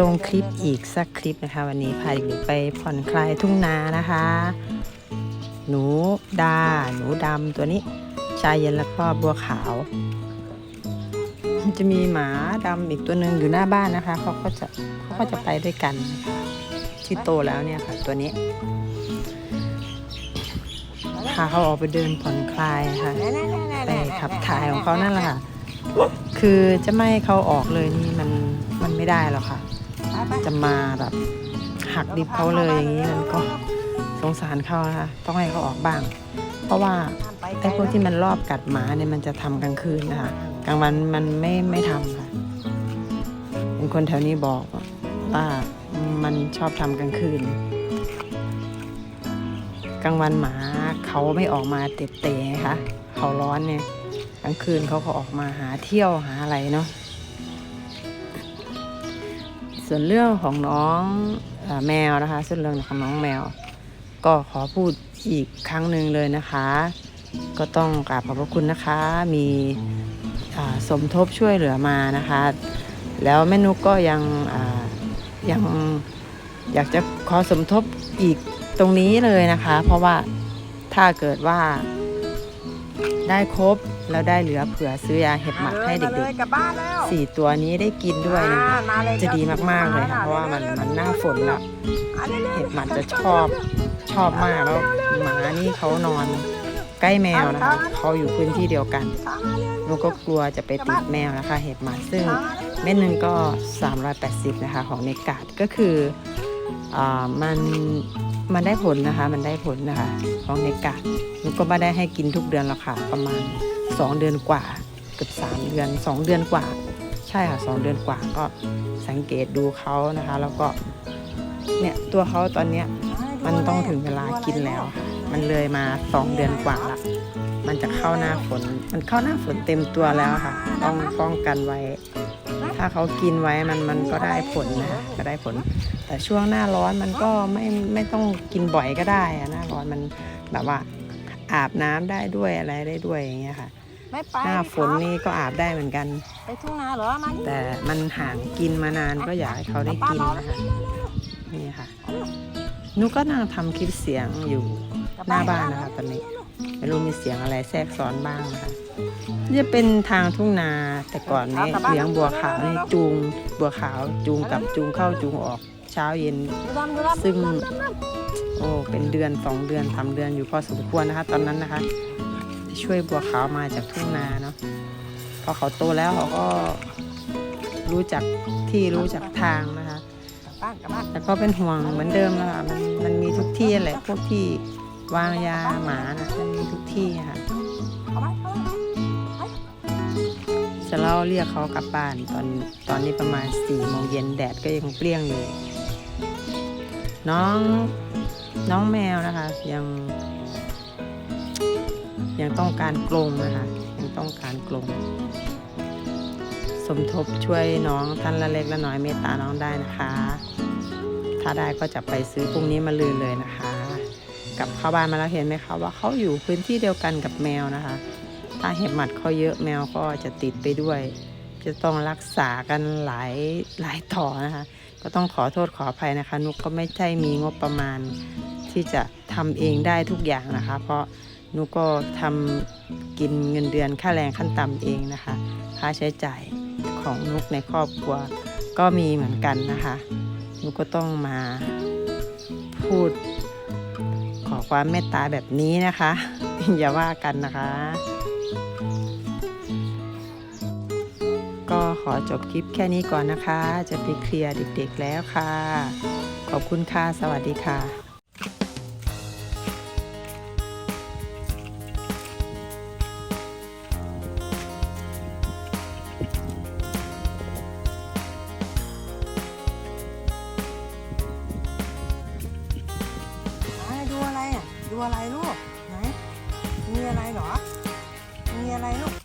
ลงคลิปอีกสักคลิปนะคะ วันนี้พาเด็กไปผ่อนคลายทุ่งนานะคะ หนูดา หนูดำตัวนี้ ชายเย็นแล้วก็บัวขาว จะมีหมาดำอีกตัวหนึ่งอยู่หน้าบ้านนะคะเขาก็จะเขาก็จะไปด้วยกันนะคะที่โตแล้วเนี่ยค่ะตัวนี้พาเขาออกไปเดินผ่อนคลายนะคะไปขับถ่ายของเขานั่นแหละค่ะ คือจะไม่ให้เขาออกเลยนี่มันมันไม่ได้หรอกค่ะ จะมาแบบหักดิบเขาเลยอย่างนี้มันก็สงสารเขานะคะต้องให้เขาออกบ้าง เพราะว่าไอ้พวกที่มันรอบกัดหมาเนี่ยมันจะทำกลางคืนนะคะกลางวันมันไม่ไม่ทำค่ะเป็นคนแถวนี้บอกว่ามันชอบทำกลางคืน กลางวันหมาเขาไม่ออกมาเตะเตะๆค่ะเขาร้อนเนี่ยกลางคืนเขาก็ออกมาหาเที่ยวหาอะไรเนาะ ส่วนเรื่องของน้องอแมวนะคะ ส่วนเรื่องของน้องแมว ก็ขอพูดอีกครั้งหนึ่งเลยนะคะ ก็ต้องกราบขอบพระคุณนะคะ มีสมทบช่วยเหลือมานะคะ แล้วแม่นุกก็ยังยังอยากจะขอสมทบอีกตรงนี้เลยนะคะ เพราะว่าถ้าเกิดว่าได้ครบ แล้วได้เหลือเผื่อซื้อยาเห็บหมัดให้เด็กกลับบ้านแล้วๆสี่ตัวนี้ได้กินด้วยนะคะมาเลยจะดีมากๆเลยค่ะเพราะว่ามันมันหน้าฝนแล้วเห็บหมัดจะชอบชอบมากแล้วหมานี่เขานอนใกล้แมวนะคะเขาอยู่พื้นที่เดียวกันหนูก็กลัวจะไปติดแมวนะคะ เห็บหมัดซึ่งเม็ดหนึ่งก็ 380 นะคะ ของเนกาดก็คืออ่ามัน มันได้ผลนะคะ มันได้ผลนะคะของเนกาดหนูก็ไม่ได้ให้กินทุกเดือนหรอกค่ะประมาณ 2 เดือนกว่าเกือบ3เดือน 2 เดือนกว่า ใช่ค่ะสองเดือนกว่าก็สังเกตดูเขานะคะ แล้วก็เนี่ยตัวเขาตอนเนี้ยมันต้องถึงเวลากินแล้วค่ะมันเลยมาสองเดือนกว่าละมันจะเข้าหน้าฝน มันเข้าหน้าฝนเต็มตัวแล้วค่ะ ต้องป้องกันไว้าเขากินไว้มันมันก็ได้ผลนะคะก็ได้ผล แต่ช่วงหน้าร้อนมันก็ไม่ไม่ต้องกินบ่อยก็ได้อะหน้าร้อนมันแบบว่าอาบน้ำได้ด้วยอะไรได้ด้วยอย่างเงี้ยค่ะไม่ไปหน้าฝนนี่ก็อาบได้เหมือนกันไปทุ่งนาเหรอมานี่แต่มันห่างกินมานานก็อยากให้เขาได้กินนะคะนี่ค่ะนุกก็นั่งทำคลิปเสียงอยู่หน้าบ้านนะคะตอนนี้ไม่รู้มีเสียงอะไรแทรกซ้อนบ้างนะคะนี่ จะเป็นทางทุ่งนาแต่ก่อนนี้เลี้ยงบัวขาวนี่จูงบัวขาวจูงกลับจูงเข้าจูงออกเช้าเย็นดูดำดูดำซึ่งโอ้เป็นเดือนสองเดือนทำเดือนอยู่พอสมควรนะคะ ตอนนั้นนะคะ ช่วยบัวขาวมาจากทุ่งนาเนาะพอเขาโตแล้วเขาก็รู้จักที่รู้จักทางนะคะกลับบ้านกลับบ้านแต่ก็เป็นห่วงเหมือนเดิมแล้วค่ะมันมันมีทุกที่แหละพวกที่วางยาหมานะมันมีทุกที่ค่ะ จะเล่าเรียกเขากลับบ้านตอนตอนนี้ประมาณสี่โมงเย็นแดดก็ยังเปรี้ยงอยู่ น้องน้องแมวนะคะ ยัง ยังต้องการกรงนะคะยังต้องการกรงสมทบช่วยน้องท่านละเล็กละน้อยเมตตาน้องได้นะคะ ถ้าได้ก็จะไปซื้อพรุ่งนี้มาลืนเลยนะคะ กลับเข้าบ้านมาแล้วเห็นไหมคะว่าเขาอยู่พื้นที่เดียวกันกับแมวนะคะ ถ้าเห็บหมัดเขาเยอะแมวก็จะติดไปด้วย จะต้องรักษากันหลายหลายต่อนะคะ ก็ต้องขอโทษขออภัยนะคะ นุกก็ไม่ใช่มีงบประมาณที่จะทำเองได้ทุกอย่างนะคะ เพราะนุกก็ทำกินเงินเดือนค่าแรงขั้นต่ำเองนะคะ ค่าใช้จ่ายของนุกในครอบครัวก็มีเหมือนกันนะคะนุกก็ต้องมาพูดขอความเมตตาแบบนี้นะคะ อย่าว่ากันนะคะ อจบคลิปแค่นี้ก่อนนะคะ จะไปเคลียร์เด็กๆแล้วค่ะ ขอบคุณค่ะ สวัสดีค่ะดูอะไรอะ ดูอะไรลูก ไหน มีอะไรเหรอ มีอะไรลูก